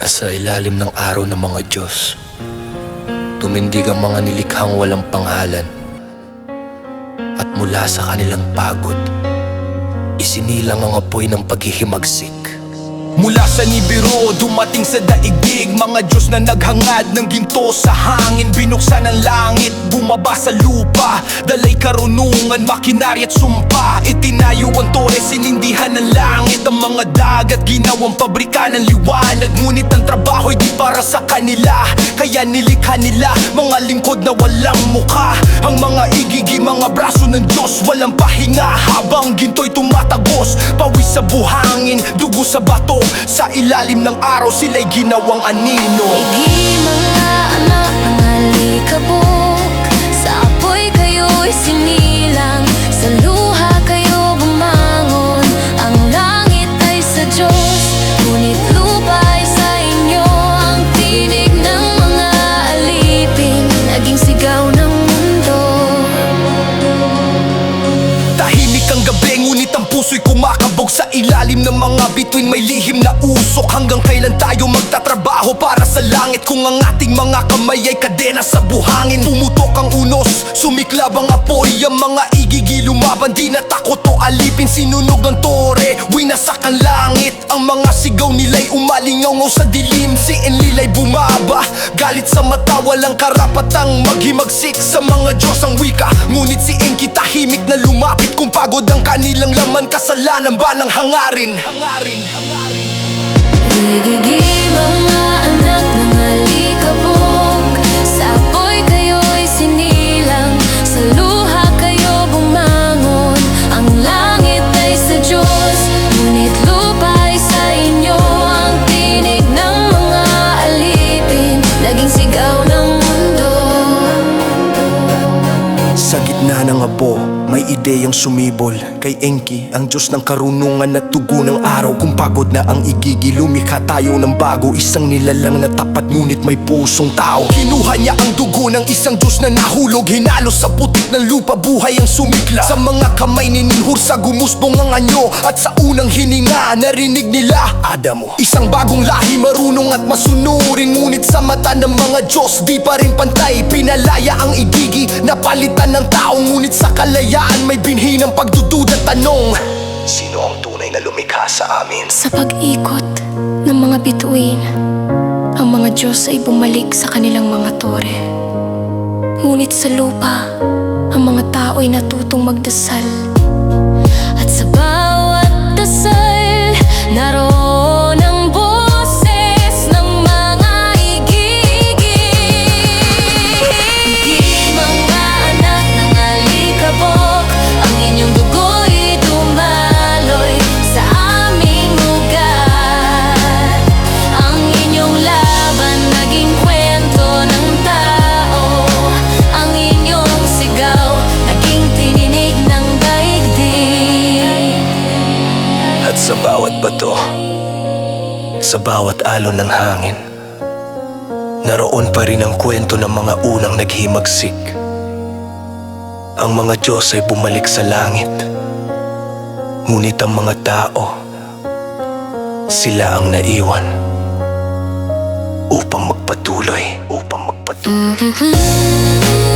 Sa ilalim ng araw ng mga Diyos, tumindig ang mga nilikhang walang pangalan. At mula sa kanilang pagod, isinilang ang apoy ng paghihimagsik. Mula sa Nibiru, dumating sa daigdig. Mga Diyos na naghangad ng ginto sa hangin. Binuksan ang langit, bumaba sa lupa. Dalay karunungan, makinarya at sumpa. Itinayo ang tore, sinindihan ng langit. Ang mga dagat, ginawang pabrika ng liwanag. Ngunit ang trabaho'y di para sa kanila. Kaya nilikha nila, mga lingkod na walang mukha. Ang mga igigi, mga braso ng Diyos Walang pahinga, habang ginto'y tumatagos Pawis sa buhangin, dugo sa bato Sa ilalim ng araw, sila'y ginawang anino. Igi mga ilalim ng mga bituin may lihim na usok. Hanggang kailan tayo magtatrabaho para sa langit? Kung ang ating mga kamay ay kadena sa buhangin. Pumutok ang unos, sumiklab ang apoy. Ang mga igigi lumaban, di natakot o alipin Sinunog ang tore, winasak ang langit. Ang mga sigaw nila'y umalingaw sa dilim. Si Enlila'y bumaba, galit sa mata Walang karapatang maghimagsik. Sa mga Diyos ang wika Ngunit si Enki tahimik na lumapit. Kung pagod ang kanilang laman, kasalanan ba ng hangarin? Hangarin, hangarin abo, may ideyang sumibol. Kay Enki, ang Diyos ng karunungan at tugo ng araw. Kung pagod na ang igigi, lumikha tayo ng bago. Isang nilalang na tapat ngunit may pusong tao. Kinuha niya ang dugo ng isang Diyos na nahulog. Hinalo sa putik ng lupa, buhay ang sumikla. Sa mga kamay nininhur sa gumusbong ang anyo. At sa unang hininga, narinig nila Adamo. Isang bagong lahi, marunong at masunurin. Ngunit sa mata ng mga Diyos, di pa rin pantay. Pinalaya ang igigi, napalitan ng tao. Ngunit sa kalayaan, may binhi ng pagdududa tanong Sino ang tunay na lumikha sa amin? Sa pag-ikot ng mga bituin, ang mga Diyos ay bumalik sa kanilang mga tore. Ngunit sa lupa, ang mga tao'y natutong magdasal. Sa bawat bato, sa bawat alon ng hangin, naroon pa rin ang kwento ng mga unang naghimagsik. Ang mga Diyos ay bumalik sa langit, ngunit ang mga tao, sila ang naiwan upang magpatuloy, upang magpatuloy. Mm-hmm.